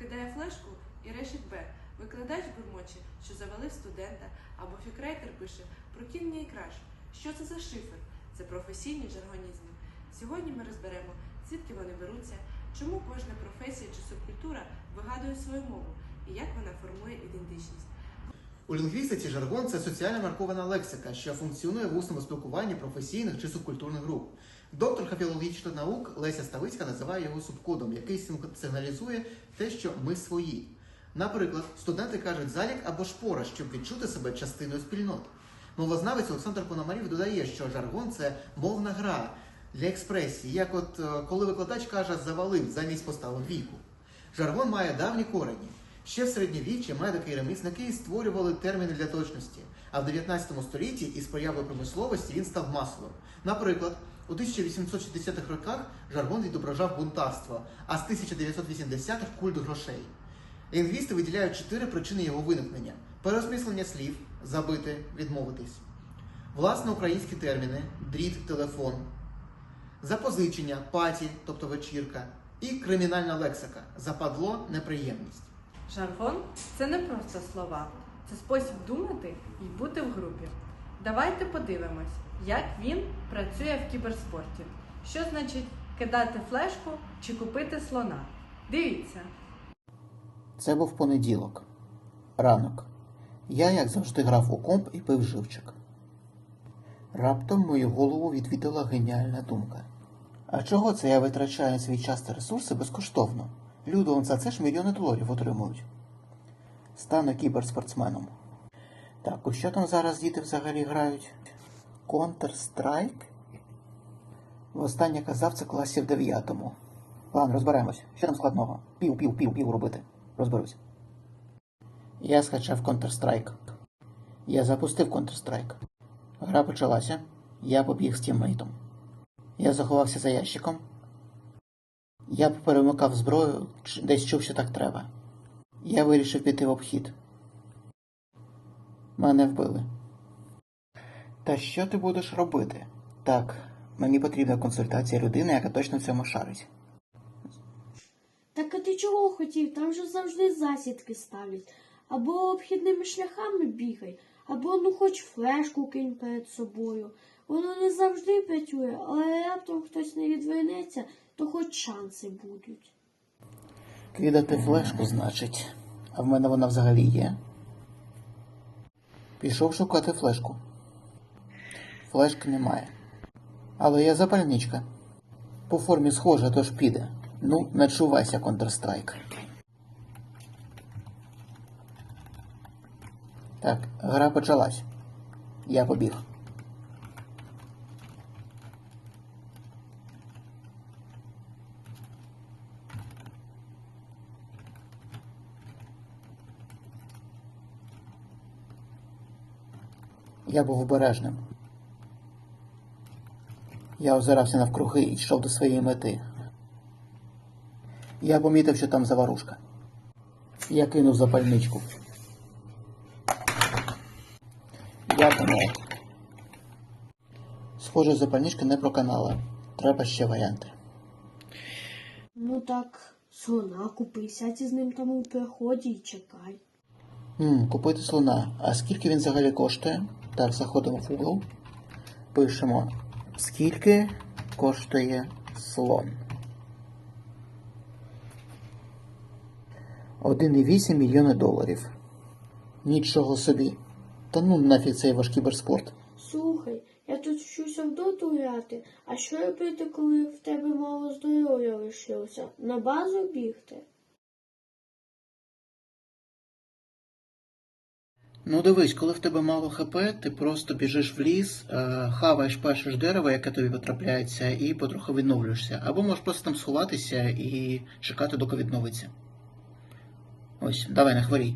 кидає флешку і решить Б. Викладач бурмоче, що завалив студента, або фікрейтер пише прокинення і краш. Що це за шифр? Це професійні жаргонізми. Сьогодні ми розберемо, звідки вони беруться, чому кожна професія чи субкультура вигадує свою мову і як вона формує ідентичність. У лінгвістиці жаргон це соціально маркована лексика, що функціонує в усному спілкуванні професійних чи субкультурних груп. Докторка філологічних наук Леся Ставицька називає його субкодом, який сигналізує те, що ми свої. Наприклад, студенти кажуть залік або шпора, щоб відчути себе частиною спільноти. Мовознавець Олександр Пономарів додає, що жаргон це мовна гра для експресії, як от е, коли викладач каже завалив замість поставив двійку. Жаргон має давні корені. Ще в середньовіччі медики і ремісники створювали терміни для точності, а в 19 столітті із появою промисловості він став масовим. Наприклад, у 1860-х роках жаргон відображав бунтарство, а з 1980-х культ грошей. Лінгвісти виділяють чотири причини його виникнення: переосмислення слів, забити, відмовитись, власне українські терміни, дріт, телефон, запозичення, паті, тобто вечірка, і кримінальна лексика западло, неприємність. Жаргон це не просто слова, це спосіб думати і бути в групі. Давайте подивимось, як він працює в кіберспорті. Що значить кидати флешку чи купити слона? Дивіться. Це був понеділок. Ранок. Я, як завжди, грав у комп і пив живчик. Раптом мою голову відвідала геніальна думка. А чого це я витрачаю свій час та ресурси безкоштовно? Люди за це ж мільйони доларів отримують. Стану кіберспортсменом. Так, у що там зараз діти взагалі грають? Counter-Strike? Востаннє казав це класі в дев'ятому. Ладно, розберемось. Що там складного? Пів, пів, пів, пів робити. Розберусь. Я скачав Counter-Strike. Я запустив Counter-Strike. Гра почалася. Я побіг з тіммейтом. Я заховався за ящиком. Я перемикав зброю, десь чув, що так треба. Я вирішив піти в обхід. Мене вбили. Та що ти будеш робити? Так, мені потрібна консультація людини, яка точно в цьому шарить. Так а ти чого хотів? Там же завжди засідки ставлять. Або обхідними шляхами бігай, або ну хоч флешку кинь перед собою. Воно не завжди працює, але раптом хтось не відвернеться, то хоч шанси будуть. Кидати флешку, значить. А в мене вона взагалі є. Пішов шукати флешку. Флешки немає. Але є запальничка. По формі схожа, тож піде. Ну, начувайся, Counter-Strike. Так, гра почалась. Я побіг. Я був обережним. Я озирався навкруги і йшов до своєї мети. Я помітив, що там заварушка. Я кинув запальничку. Я помер. Схоже, запальничка не проканала. Треба ще варіанти. Ну так, слона купи, сядь із ним там у приході і чекай. Хм, купити слона. А скільки він взагалі коштує? Так, заходимо в Google. Пишемо, скільки коштує слон. 1,8 мільйони доларів. Нічого собі. Та ну нафіг цей ваш кіберспорт. Слухай, я тут вчуся в доту грати, а що робити, коли в тебе мало здоров'я лишилося? На базу бігти? Ну дивись, коли в тебе мало хп, ти просто біжиш в ліс, е, хаваєш перше ж дерево, яке тобі потрапляється, і потроху відновлюєшся. Або можеш просто там сховатися і чекати, доки відновиться. Ось, давай, не хворій.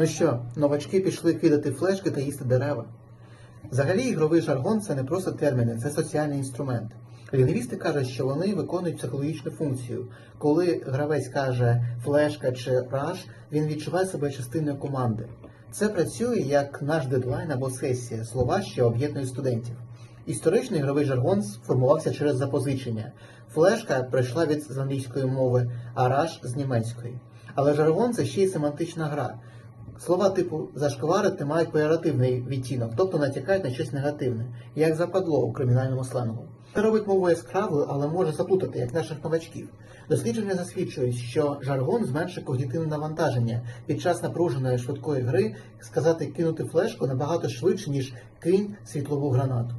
Ну що, новачки пішли кидати флешки та їсти дерева. Взагалі, ігровий жаргон це не просто терміни, це соціальний інструмент. Лінгвісти кажуть, що вони виконують психологічну функцію. Коли гравець каже флешка чи раш, він відчуває себе частиною команди. Це працює як наш дедлайн або сесія, слова, що об'єднують студентів. Історичний ігровий жаргон сформувався через запозичення. Флешка прийшла від з англійської мови, а раш з німецької. Але жаргон це ще й семантична гра. Слова типу зашкварити мають пеоративний відтінок, тобто натякають на щось негативне, як западло у кримінальному сленгу. Це робить мову яскравою, але може заплутати, як наших новачків. Дослідження засвідчують, що жаргон зменшує когнітивне навантаження. Під час напруженої швидкої гри сказати кинути флешку набагато швидше, ніж кинь світлову гранату.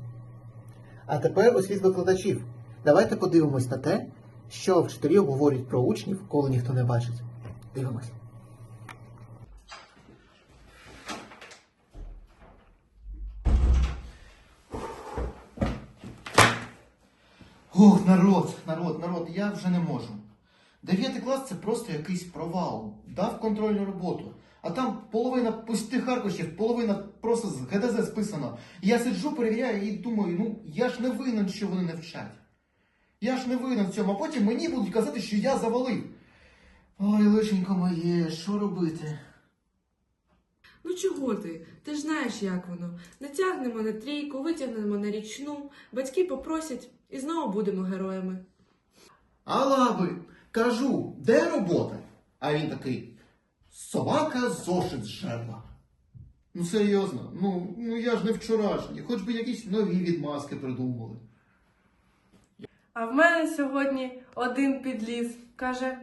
А тепер освіт викладачів. Давайте подивимось на те, що вчителі обговорюють про учнів, коли ніхто не бачить. Дивимось. Ох, народ, народ, народ, я вже не можу. Дев'ятий клас це просто якийсь провал. Дав контрольну роботу. А там половина пустих аркушів, половина просто з ГДЗ списано. І я сиджу, перевіряю і думаю, ну я ж не винен, що вони не вчать. Я ж не винен в цьому, а потім мені будуть казати, що я завалив. Ой, лишенько моє, що робити? Ну чого ти? Ти ж знаєш, як воно. Натягнемо на трійку, витягнемо на річну, батьки попросять і знову будемо героями. А лаби, кажу, де робота? А він такий, собака зошит зжерла. Ну серйозно, ну, ну я ж не вчорашній, хоч би якісь нові відмазки придумали. А в мене сьогодні один підліз. Каже: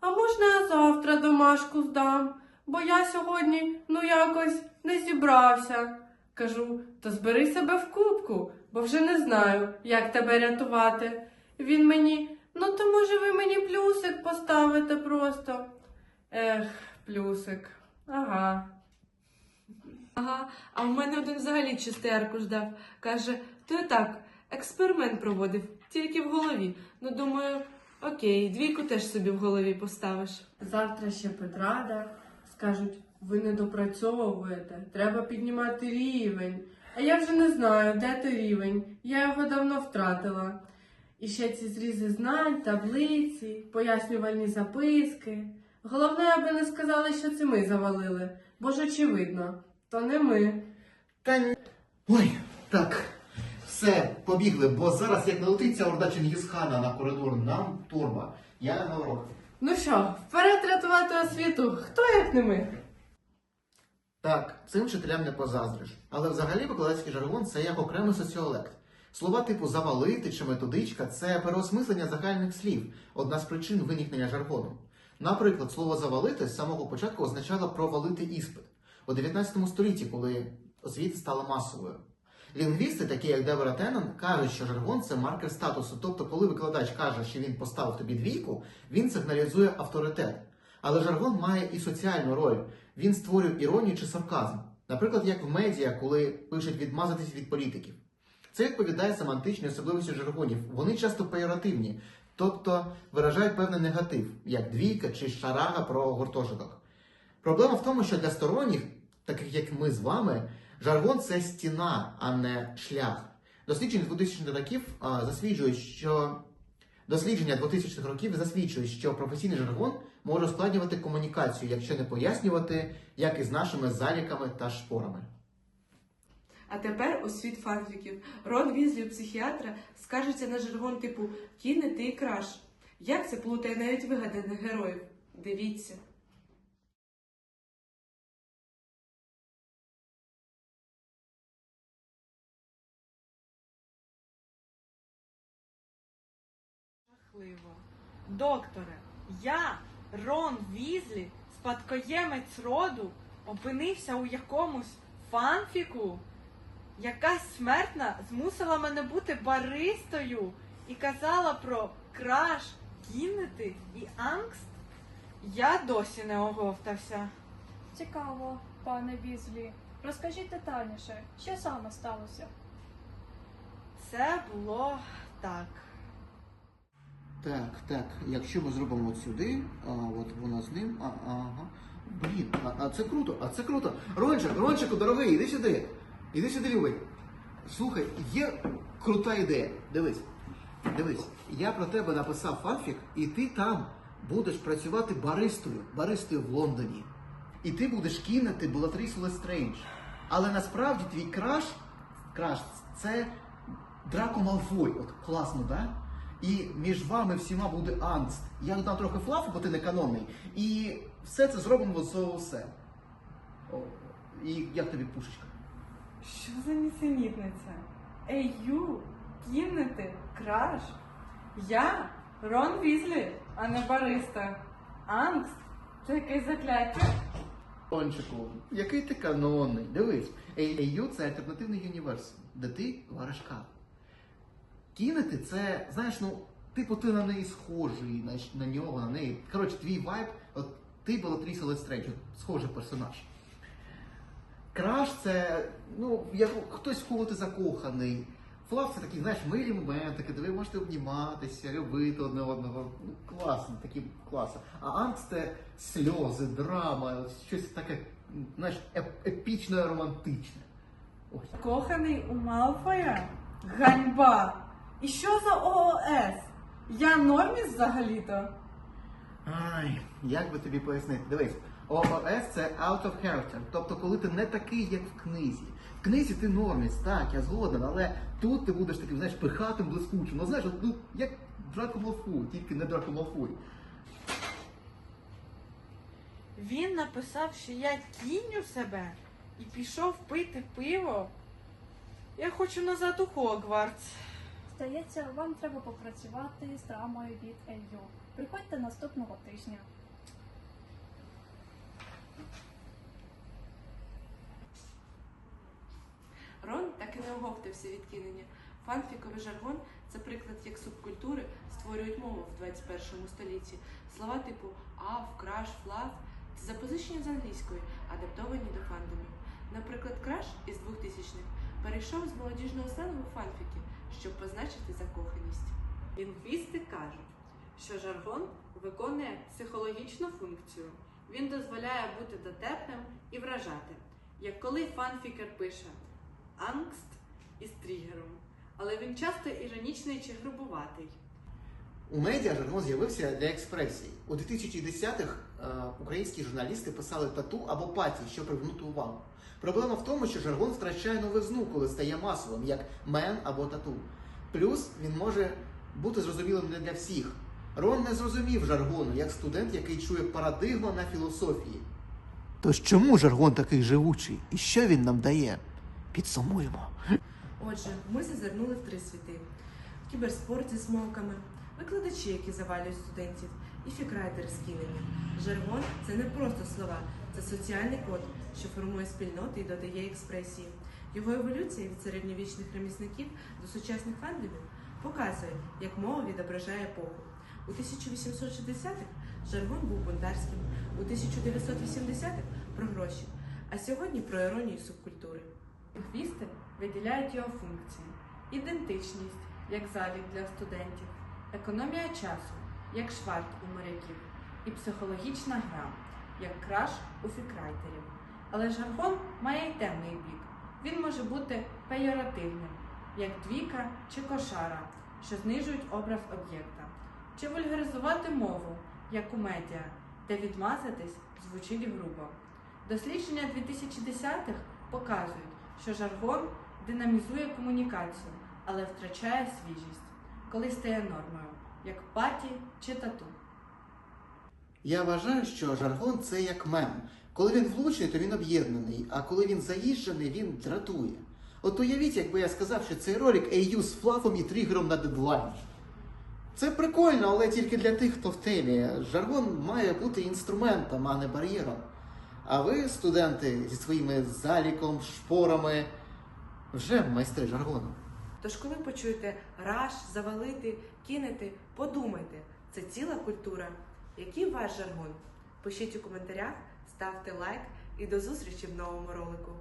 А можна я завтра домашку здам? Бо я сьогодні ну якось не зібрався. Кажу, то збери себе в кубку, бо вже не знаю, як тебе рятувати. Він мені, ну то може ви мені плюсик поставите просто. Ех, плюсик. Ага. Ага, а в мене один взагалі чистий аркуш дав. Каже, то я так, експеримент проводив, тільки в голові. Ну, думаю, окей, двійку теж собі в голові поставиш. Завтра ще Петрада скажуть, ви не допрацьовуєте, треба піднімати рівень. А я вже не знаю, де той рівень. Я його давно втратила. І ще ці зрізи знань, таблиці, пояснювальні записки. Головне, аби не сказали, що це ми завалили, бо ж очевидно, то не ми. Та ні. Ой, так. Все, побігли, бо зараз як налетить ця орда Чингісхана на коридор, нам турба. Я на урок. Ну що, вперед рятувати освіту, хто як не ми? Так, цим вчителям не позаздриш. Але взагалі викладацький жаргон це як окремий соціолект. Слова типу завалити чи методичка це переосмислення загальних слів, одна з причин виникнення жаргону. Наприклад, слово завалити з самого початку означало провалити іспит у 19 столітті, коли освіта стала масовою. Лінгвісти, такі як Девера Теннон, кажуть, що жаргон це маркер статусу. Тобто, коли викладач каже, що він поставив тобі двійку, він сигналізує авторитет. Але жаргон має і соціальну роль. Він створює іронію чи сарказм. Наприклад, як в медіа, коли пишуть відмазатись від політиків. Це відповідає семантичній особливості жаргонів. Вони часто пеоративні, тобто виражають певний негатив, як двійка чи шарага про гуртожиток. Проблема в тому, що для сторонніх, таких як ми з вами, жаргон це стіна, а не шлях. Дослідження 2000-х років засвідчують, що дослідження 2000-х років засвідчують, що професійний жаргон може ускладнювати комунікацію, якщо не пояснювати, як із нашими заліками та шпорами. А тепер у світ фанфіків. Рон Візлі у психіатра скажеться на жаргон типу кинути і краш. Як це плутає навіть вигаданих героїв? Дивіться. Жахливо. Докторе, я, Рон Візлі, спадкоємець роду, опинився у якомусь фанфіку. Якась смертна змусила мене бути баристою і казала про краш, кіннити і ангст. Я досі не оговтався. Цікаво, пане Візлі. Розкажіть детальніше, що саме сталося? Це було так. Так, так, якщо ми зробимо от сюди, а, от вона з ним, а, ага. Блін, а, а це круто, а це круто. Рончик, Рончику, дорогий, іди сюди. Іди сюди, любий. Слухай, є крута ідея. Дивись. Дивись, я про тебе написав фанфік, і ти там будеш працювати баристою, баристою в Лондоні. І ти будеш кинути Белатрісу Лестрейндж. Але насправді твій краш, краш це Драко Малфой. От класно, так? І між вами всіма буде ангст. Я додам трохи флафу, бо ти не канонний. І все це зробимо з усе. І як тобі пушечка? Що за нісенітниця? Ей, ю, кіннити, краш. Я Рон Візлі, а не бариста. Ангст це якесь закляття. Ончику, який ти канонний. Дивись, AAU це альтернативний універсум, де ти вариш. Кинути це, знаєш, ну, типу ти на неї схожий, на, на нього, на неї. Коротше, твій вайб, от ти Белатріса Лестрейдж, схожий персонаж. Краш це, ну, як хтось в кого ти закоханий. Флав це такі, знаєш, милі моменти, де ви можете обніматися, любити одне одного. Ну, класно, такі класно. А ангст це сльози, драма, щось таке, знаєш, еп- епічне, романтичне. Ось. Коханий у Малфоя? Ганьба! І що за ООС? Я норміс взагалі-то? Ай, як би тобі пояснити? Дивись, ООС це out of character, тобто коли ти не такий, як в книзі. В книзі ти норміс, так, я згоден, але тут ти будеш таким, знаєш, пихатим, блискучим. Ну знаєш, от, ну, як Драко Малфой, тільки не Драко Малфой. Він написав, що я у себе і пішов пити пиво. Я хочу назад у Хогвартс. Здається, вам треба попрацювати з драмою від Елью. Приходьте наступного тижня. Рон так і не оговтався від кинення. Фанфіковий жаргон це приклад, як субкультури створюють мову в 21 столітті. Слова типу ав, краш, флав це запозичення з англійської, адаптовані до фандомів. Наприклад, краш із 2000-х перейшов з молодіжного сленгу фанфіки, щоб позначити закоханість. Лінгвісти кажуть, що жаргон виконує психологічну функцію. Він дозволяє бути дотепним і вражати, як коли фанфікер пише ангст із тригером, але він часто іронічний чи грубуватий. У медіа жаргон з'явився для експресії. У 2010-х е, українські журналісти писали тату або паті, щоб привернути увагу. Проблема в тому, що жаргон втрачає новизну, коли стає масовим, як мен або тату. Плюс він може бути зрозумілим не для всіх. Рон не зрозумів жаргону, як студент, який чує парадигма на філософії. Тож чому жаргон такий живучий? І що він нам дає? Підсумуємо. Отже, ми зазирнули в три світи: в кіберспорті з мовками, викладачі, які завалюють студентів, і фікрайтери з киненням. Жаргон це не просто слова, це соціальний код, що формує спільноти і додає експресії. Його еволюція від середньовічних ремісників до сучасних фандомів показує, як мова відображає епоху. У 1860-х жаргон був бунтарським, у 1980-х про гроші, а сьогодні про іронію субкультури. Лінгвісти виділяють його функції: ідентичність як залік для студентів, економія часу як шварт у моряків, і психологічна гра як краш у фікрайтерів. Але жаргон має й темний бік. Він може бути пейоративним, як двійка чи кошара, що знижують образ об'єкта, чи вульгаризувати мову, як у медіа, де відмазатись звучить грубо. Дослідження 2010-х показують, що жаргон динамізує комунікацію, але втрачає свіжість, коли стає нормою, як паті чи тату. Я вважаю, що жаргон це як мем. Коли він влучний, то він об'єднаний, а коли він заїжджений, він дратує. От уявіть, якби я сказав, що цей ролик AU з флафом і тригером на дедлайн. Це прикольно, але тільки для тих, хто в темі. Жаргон має бути інструментом, а не бар'єром. А ви, студенти, зі своїми заліком, шпорами, вже майстри жаргону. Тож, коли почуєте раш, завалити, кинути, подумайте, це ціла культура. Який ваш жаргон? Пишіть у коментарях, ставте лайк і до зустрічі в новому ролику.